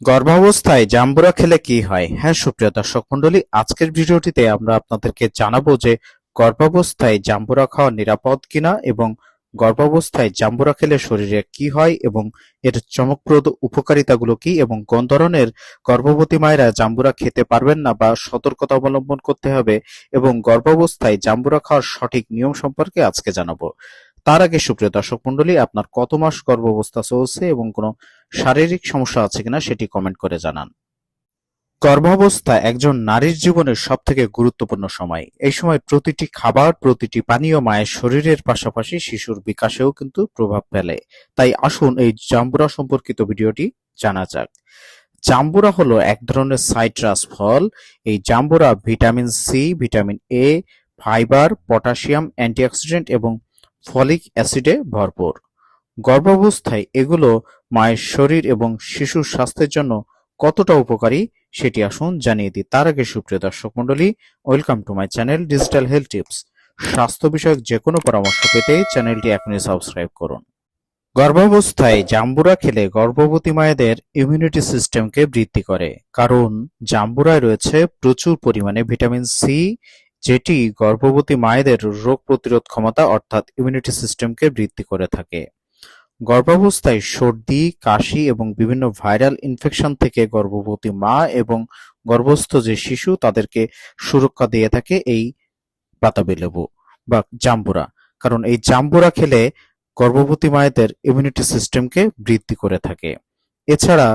গর্ভাবস্থায় জাম্বুরা খেলে কি হয়? হ্যাঁ সুপ্রিয় দর্শক মণ্ডলী, আজকের ভিডিওটিতে আমরা আপনাদেরকে জানাব যে গর্ভাবস্থায় জাম্বুরা খাওয়া নিরাপদ কিনা এবং গর্ভাবস্থায় জাম্বুরা খেলে শরীরে কি হয় এবং এর চমকপ্রদ উপকারিতাগুলো কি এবং কোন ধরনের গর্ভবতী মায়েরা জাম্বুরা খেতে পারবেন না বা সতর্কতা অবলম্বন করতে হবে এবং গর্ভাবস্থায় জাম্বুরা খাওয়ার সঠিক নিয়ম সম্পর্কে আজকে জানাব। তার আগে, সুপ্রিয় দর্শক মণ্ডলী, আপনার কত মাস গর্ভাবস্থা চলছে এবং কোনো শারীরিক সমস্যা আছে কিনা সেটি কমেন্ট করে জানান। গর্ভাবস্থা একজন নারীর জীবনের সব থেকে গুরুত্বপূর্ণ সময়। এই সময় প্রতিটি খাবার, প্রতিটি পানীয় মায়ের শরীরের পাশাপাশি শিশুর বিকাশেও কিন্তু প্রভাব ফেলে। তাই আসুন এই জাম্বুরা সম্পর্কিত ভিডিওটি জানা যাক। জাম্বুরা হলো এক ধরনের সাইট্রাস ফল। এই জাম্বুরা vitamin C vitamin A fibre, potassium, antioxidant এবং ফলিক অ্যাসিডে ভরপুর। গর্ভাবস্থায় এগুলো মায়ের শরীর এবং শিশুর স্বাস্থ্যের জন্য কতটা উপকারী সেটি আসুন জানিয়ে দিই। তার আগে সুপ্রিয় দর্শক মণ্ডলী welcome to my channel digital health tips স্বাস্থ্য বিষয়ক যে কোনো পরামর্শ পেতে চ্যানেলটি এখনই সাবস্ক্রাইব করুন। গর্ভাবস্থায় জাম্বুরা খেলে গর্ভবতী মায়েদের ইমিউনিটি সিস্টেমকে বৃদ্ধি করে। কারণ জাম্বুরায় রয়েছে প্রচুর পরিমাণে ভিটামিন সি যেটি গর্ভবতী মায়েদের রোগ প্রতিরোধ ক্ষমতা অর্থাৎ ইমিউনিটি সিস্টেমকে বৃদ্ধি করে থাকে। গর্ভাবস্থায় সর্দি, কাশি এবং বিভিন্ন ভাইরাল ইনফেকশন থেকে গর্ভবতী মা এবং গর্ভস্থ যে শিশু তাদেরকে সুরক্ষা দিয়ে থাকে এই বাতাবি লেবু বা জাম্বুরা। কারণ এই জাম্বুরা খেলে গর্ভবতী মায়েদের ইমিউনিটি সিস্টেমকে বৃদ্ধি করে থাকে। এছাড়া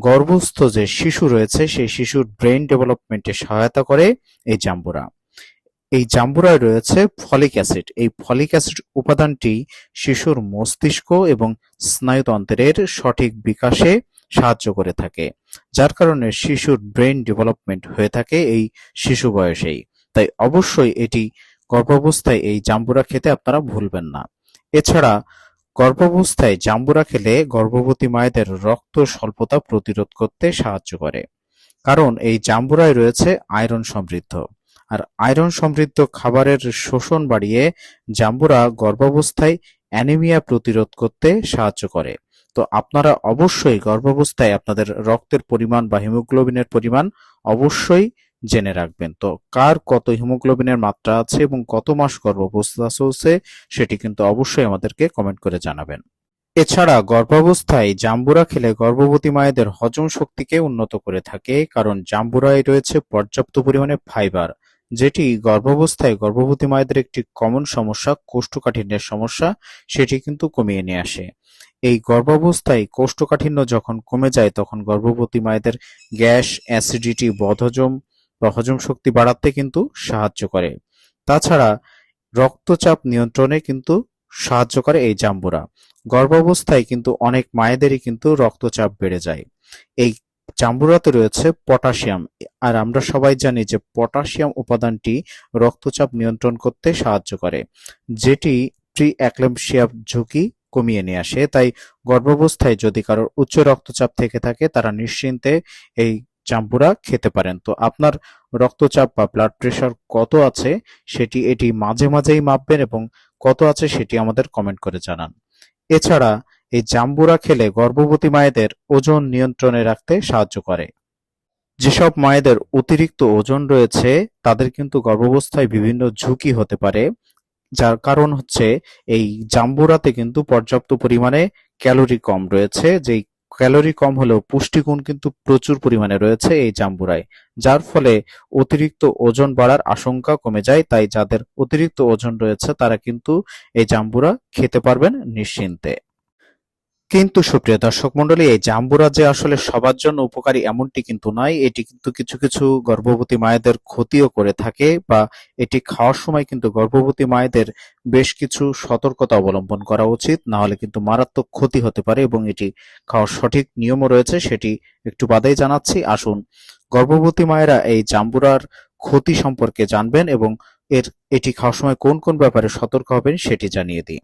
গর্ভস্থ যে শিশু রয়েছে, সেই শিশুর ব্রেন ডেভেলপমেন্টে সহায়তা করে এই জাম্বুরা। এই জাম্বুরায় রয়েছে ফলিক অ্যাসিড। এই ফলিক অ্যাসিড উপাদানটি শিশুর মস্তিষ্ক এবং স্নায়ুতন্ত্রের সঠিক বিকাশে সাহায্য করে থাকে, যার কারণে শিশুর ব্রেন ডেভেলপমেন্ট হয়ে থাকে এই শিশু বয়সেই। তাই অবশ্যই এটি গর্ভাবস্থায় এই জাম্বুরা খেতে আপনারা ভুলবেন না। এছাড়া গর্ভাবস্থায় জাম্বুরা খেলে গর্ভবতী মায়েদের রক্ত স্বল্পতা প্রতিরোধ করতে সাহায্য করে, কারণ এই জাম্বুরায় রয়েছে আয়রন সমৃদ্ধ। আর আয়রন সমৃদ্ধ খাবারের শোষণ বাড়িয়ে জাম্বুরা গর্ভাবস্থায় অ্যানিমিয়া প্রতিরোধ করতে সাহায্য করে। তো আপনারা অবশ্যই গর্ভাবস্থায় আপনাদের রক্তের পরিমাণ বা হিমোগ্লোবিনের পরিমাণ অবশ্যই জেনে রাখবেন। তো কার কত হিমোগ্লোবিনের মাত্রা আছে এবং কত মাস গর্ভাবস্থা চলছে সেটি কিন্তু অবশ্যই আমাদেরকে কমেন্ট করে জানাবেন। এছাড়া গর্ভাবস্থায় জাম্বুরা খেলে গর্ভবতী মায়েদের হজম শক্তিকে উন্নত করে থাকে, কারণ জাম্বুরায় রয়েছে পর্যাপ্ত পরিমাণে ফাইবার। যেটি গর্ভাবস্থায় গর্ভবতী মায়েদের একটি কমন সমস্যা, কোষ্ঠকাঠিন্যের সমস্যা, সেটি কিন্তু কমিয়ে নিয়ে আসে। এই গর্ভাবস্থায় কোষ্ঠকাঠিন্য যখন কমে যায়, তখন গর্ভবতী মায়েদের গ্যাস, অ্যাসিডিটি, বদহজম বা হজম শক্তি বাড়াতে কিন্তু সাহায্য করে। তাছাড়া রক্তচাপ নিয়ন্ত্রণে কিন্তু সাহায্য করে এই জাম্বুরা। গর্ভাবস্থায় কিন্তু অনেক মায়েদেরই কিন্তু রক্তচাপ বেড়ে যায়। এই জাম্বুরাতে রয়েছে পটাশিয়াম। আর আমরা সবাই জানি যে পটাশিয়াম উপাদানটি রক্তচাপ নিয়ন্ত্রণ করতে সাহায্য করে, যেটি প্রি অ্যাক্লেমশিয়া ঝুঁকি কমিয়ে নিয়ে আসে। তাই গর্ভাবস্থায় যদি কারোর উচ্চ রক্তচাপ থেকে থাকে, তারা নিশ্চিন্তে এই জাম্বুরা খেতে পারেন। তো আপনার রক্তচাপ বা ব্লাড প্রেশার কত আছে সেটি এটি মাঝে মাঝেই মাপবেন এবং কত আছে সেটি আমাদের কমেন্ট করে জানান। এছাড়া এই জাম্বুরা খেলে গর্ভবতী মায়েদের ওজন নিয়ন্ত্রণে রাখতে সাহায্য করে। যেসব মায়েদের অতিরিক্ত ওজন রয়েছে, তাদের কিন্তু গর্ভাবস্থায় বিভিন্ন ঝুঁকি হতে পারে, যার কারণ হচ্ছে এই জাম্বুরাতে কিন্তু পর্যাপ্ত পরিমাণে ক্যালোরি কম রয়েছে। যেই ক্যালোরি কম হলেও পুষ্টিগুণ কিন্তু প্রচুর পরিমাণে রয়েছে এই জাম্বুরায়, যার ফলে অতিরিক্ত ওজন বাড়ার আশঙ্কা কমে যায়। তাই যাদের অতিরিক্ত ওজন রয়েছে, তারা কিন্তু এই জাম্বুরা খেতে পারবেন নিশ্চিন্তে। কিন্তু সুপ্রিয় দর্শক মন্ডলী এই জাম্বুরা যে আসলে সবার জন্য উপকারী এমনটি কিন্তু নয়, এটি কিন্তু কিছু কিছু গর্ভবতী মায়েদের ক্ষতিও করে থাকে বা এটি খাওয়ার সময় কিন্তু গর্ভবতী মায়েদের বেশ কিছু সতর্কতা অবলম্বন করা উচিত। না হলে কিন্তু মারাত্মক ক্ষতি হতে পারে এবং এটি খাওয়ার সঠিক নিয়মও রয়েছে, সেটি একটু বাদেই জানাচ্ছি। আসুন, গর্ভবতী মায়েরা এই জাম্বুরার ক্ষতি সম্পর্কে জানবেন এবং এর, এটি খাওয়ার সময় কোন কোন ব্যাপারে সতর্ক হবেন সেটি জানিয়ে দিই।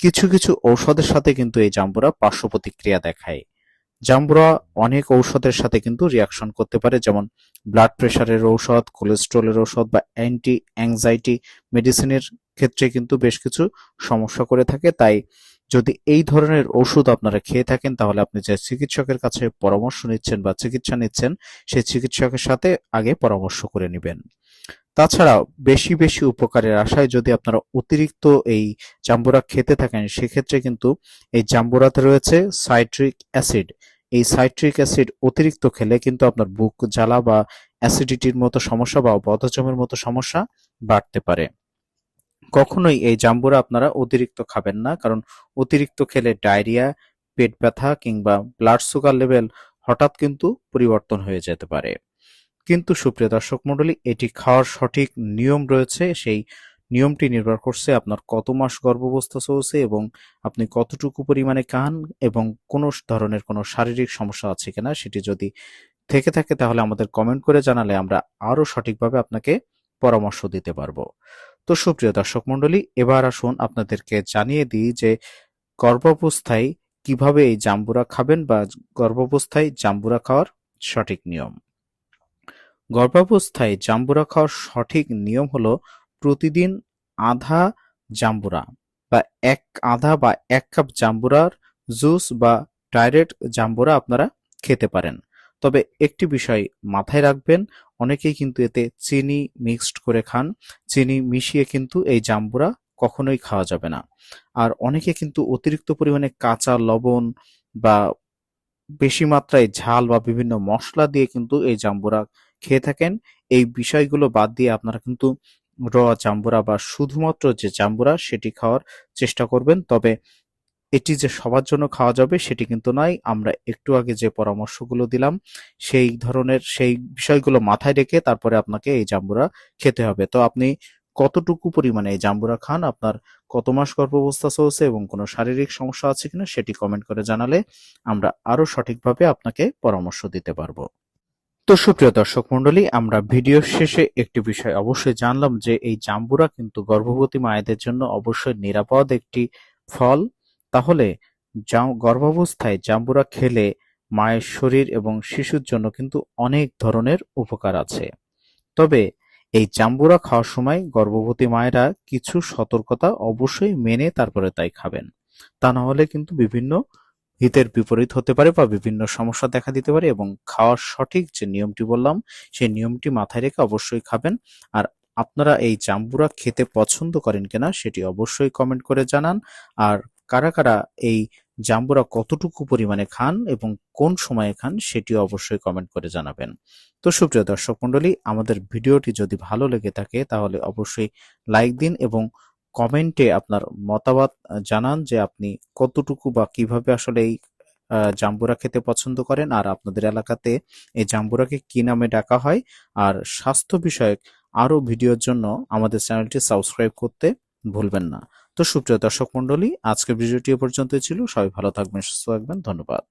কিছু কিছু ঔষধের সাথে কিন্তু এই জাম্বুরা পার্শ্ব প্রতিক্রিয়া দেখায়। জাম্বুরা অনেক ঔষধের সাথে কিন্তু রিয়াকশন করতে পারে, যেমন ব্লাড প্রেশারের ঔষধ কোলেস্ট্রলের ঔষধ বা অ্যান্টি অ্যাংজাইটি মেডিসিনের ক্ষেত্রে কিন্তু বেশ কিছু সমস্যা করে থাকে। তাই যদি এই ধরনের ওষুধ আপনারা খেয়ে থাকেন, তাহলে আপনি যে চিকিৎসকের কাছে পরামর্শ নিচ্ছেন বা চিকিৎসা নিচ্ছেন, সেই চিকিৎসকের সাথে আগে পরামর্শ করে নেবেন। তাছাড়াও বেশি বেশি উপকারের আশায় যদি আপনারা অতিরিক্ত এই জাম্বুরা খেতে থাকেন, সেক্ষেত্রে কিন্তু এই জাম্বুরাতে রয়েছে সাইট্রিক অ্যাসিড। এই সাইট্রিক অ্যাসিড অতিরিক্ত খেলে কিন্তু আপনার বুক জ্বালা বা অ্যাসিডিটির মতো সমস্যা বা বদহজমের মতো সমস্যা বাড়তে পারে। কখনোই এই জাম্বুরা আপনারা অতিরিক্ত খাবেন না, কারণ অতিরিক্ত খেলে ডায়রিয়া, পেট ব্যথা কিংবা ব্লাড সুগার লেভেল হঠাৎ কিন্তু পরিবর্তন হয়ে যেতে পারে। কিন্তু সুপ্রিয় দর্শক মণ্ডলী, এটি খাওয়ার সঠিক নিয়ম রয়েছে। সেই নিয়মটি নির্ভর করছে আপনার কত মাস গর্ভাবস্থা চলছে এবং আপনি কতটুকু পরিমাণে কান এবং কোনো ধরনের কোনো শারীরিক সমস্যা আছে কিনা সেটি যদি থেকে থাকে তাহলে আমাদের কমেন্ট করে জানালে আমরা আরও সঠিকভাবে আপনাকে পরামর্শ দিতে পারব। তো সুপ্রিয় দর্শক মণ্ডলী, এবার আসুন আপনাদেরকে জানিয়ে দিই যে গর্ভাবস্থায় কীভাবে এই জাম্বুরা খাবেন বা গর্ভাবস্থায় জাম্বুরা খাওয়ার সঠিক নিয়ম। গর্ভাবস্থায় জাম্বুরা খাওয়ার সঠিক নিয়ম হলো প্রতিদিন আধা জাম্বুরা বা এক আধা বা এক কাপ জাম্বুরার জুস বা ডাইরেক্ট জাম্বুরা আপনারা খেতে পারেন। তবে একটি বিষয় মাথায় রাখবেন, অনেকেই কিন্তু এতে চিনি মিক্সড করে খান। চিনি মিশিয়ে কিন্তু এই জাম্বুরা কখনোই খাওয়া যাবে না। আর অনেকে কিন্তু অতিরিক্ত পরিমাণে কাঁচা লবণ বা বেশি মাত্রায় ঝাল বা বিভিন্ন মশলা দিয়ে কিন্তু এই জাম্বুরা খেয়ে থাকেন। এই বিষয়গুলো বাদ দিয়ে আপনারা কিন্তু র জাম্বুরা বা শুধুমাত্র যে জাম্বুরা সেটি খাওয়ার চেষ্টা করবেন। তবে এটি যে সবার জন্য খাওয়া যাবে সেটি কিন্তু নয়। আমরা একটু আগে যে পরামর্শগুলো দিলাম, সেই ধরনের, সেই বিষয়গুলো মাথায় রেখে তারপরে আপনাকে এই জাম্বুরা খেতে হবে। তো আপনি কতটুকু পরিমাণে এই জাম্বুরা খান, আপনার কত মাস গর্ভাবস্থা চলছে এবং কোনো শারীরিক সমস্যা আছে কিনা সেটি কমেন্ট করে জানালে আমরা আরও সঠিকভাবে আপনাকে পরামর্শ দিতে পারব। তো সুপ্রিয় দর্শক মন্ডলী আমরা ভিডিও শেষে একটি বিষয় অবশ্যই জানলাম যে এই জাম্বুরা কিন্তু গর্ভবতী মায়েদের জন্য অবশ্যই নিরাপদ একটি ফল। তাহলে গর্ভাবস্থায় জাম্বুরা খেলে মায়ের শরীর এবং শিশুর জন্য কিন্তু অনেক ধরনের উপকার আছে। তবে এই জাম্বুরা খাওয়ার সময় গর্ভবতী মায়েরা কিছু সতর্কতা অবশ্যই মেনে তারপরে তাই খাবেন। তা না হলে কিন্তু বিভিন্ন হিতের বিপরীত হতে পারে বা বিভিন্ন সমস্যা দেখা দিতে পারে এবং খাওয়ার সঠিক যে নিয়মটি বললাম, সেই নিয়মটি মাথায় রেখে অবশ্যই খাবেন। আর আপনারা এই জাম্বুরা খেতে পছন্দ করেন কিনা সেটি অবশ্যই কমেন্ট করে জানান। আর কারা কারা এই জাম্বুরা কতটুকু পরিমাণে খান এবং কোন সময়ে খান সেটিও অবশ্যই কমেন্ট করে জানাবেন। তো সুপ্রিয় দর্শক মন্ডলী আমাদের ভিডিওটি যদি ভালো লেগে থাকে তাহলে অবশ্যই লাইক দিন এবং কমেন্টে আপনার মতামত জানান যে আপনি কতটুকু বা কীভাবে আসলে এই জাম্বুরা খেতে পছন্দ করেন আর আপনাদের এলাকাতে এই জাম্বুরাকে কি নামে ডাকা হয়। আর স্বাস্থ্য বিষয়ক আরও ভিডিওর জন্য আমাদের চ্যানেলটি সাবস্ক্রাইব করতে ভুলবেন না। তো সুপ্রিয় দর্শক মন্ডলী আজকের ভিডিওটি পর্যন্ত ছিল। সবাই ভালো থাকবেন, সুস্থ থাকবেন। ধন্যবাদ।